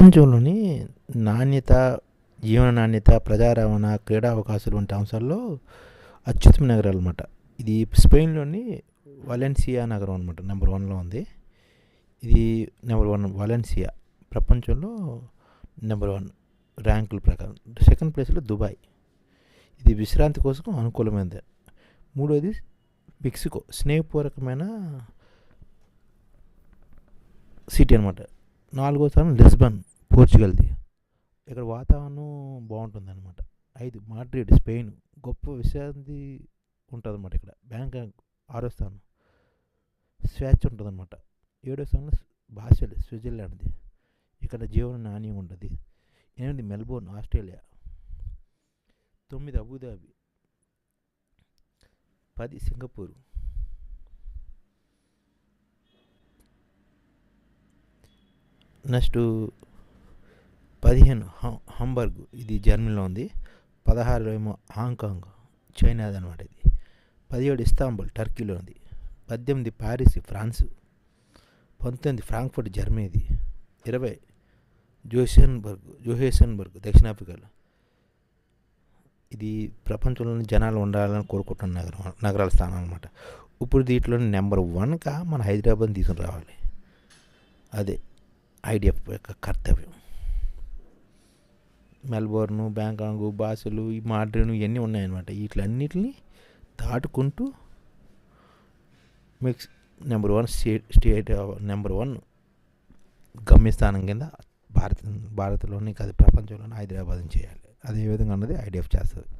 ప్రపంచంలోని నాణ్యత జీవన నాణ్యత ప్రజా రవాణా క్రీడా అవకాశాలు వంటి అంశాల్లో అత్యుత్తమ నగరాలు అనమాట ఇది స్పెయిన్లోని వలెన్సియా నగరం అనమాట నెంబర్ వన్లో ఉంది. ఇది నెంబర్ వన్ వలెన్సియా. ప్రపంచంలో నెంబర్ వన్ ర్యాంకుల ప్రకారం. సెకండ్ ప్లేస్లో దుబాయ్. ఇది విశ్రాంతి కోసం అనుకూలమైనది. మూడోది మెక్సికో. స్నేహపూర్వకమైన సిటీ అనమాట నాలుగో స్థానం లిస్బన్ పోర్చుగల్ది. ఇక్కడ వాతావరణం బాగుంటుంది అనమాట ఐదు మాడ్రిడ్ స్పెయిన్. గొప్ప విశ్రాంతి ఉంటుంది అనమాట ఇక్కడ. బ్యాంకాక్ ఆరో స్థానం. స్వేచ్ఛ ఉంటుంది అనమాట ఏడో స్థానంలో బాసెల్ స్విట్జర్లాండ్ది. ఇక్కడ జీవన నాణ్యం ఉంటుంది. ఎనిమిది మెల్బోర్న్ ఆస్ట్రేలియా. తొమ్మిది అబుదాబి. పది సింగపూర్. నెక్స్ట్ పదిహేను హంబర్గ్ ఇది జర్మనీలో ఉంది. పదహారు ఏమో హాంకాంగ్ చైనాది అనమాట ఇది. పదిహేడు ఇస్తాంబుల్ టర్కీలో ఉంది. పద్దెనిమిది ప్యారిస్ ఫ్రాన్స్. పంతొమ్మిది ఫ్రాంక్ఫర్ట్ జర్మనీది ఇరవై జోసెన్బర్గ్ జోహేసన్బర్గ్ దక్షిణాఫ్రికాలో. ఇది ప్రపంచంలోని జనాలు ఉండాలని కోరుకుంటున్న నగరం నగరాల స్థానం అనమాట ఇప్పుడు దీంట్లో నెంబర్ వన్గా మన హైదరాబాద్ తీసుకుని రావాలి. అదే. ఐడిఎఫ్ యొక్క కర్తవ్యం. మెల్బోర్ను బ్యాంకాంగ్ బాసులు ఈ మాడ్రిన్ ఇవన్నీ ఉన్నాయన్నమాట. వీటిలన్నిటిని దాటుకుంటూ mix number one state state number one గమ్యస్థానం కింద భారత భారత్లోని కాదు ప్రపంచంలోని హైదరాబాద్ని చేయాలి. అదే విధంగా అన్నది ఐడిఎఫ్ చేస్తుంది.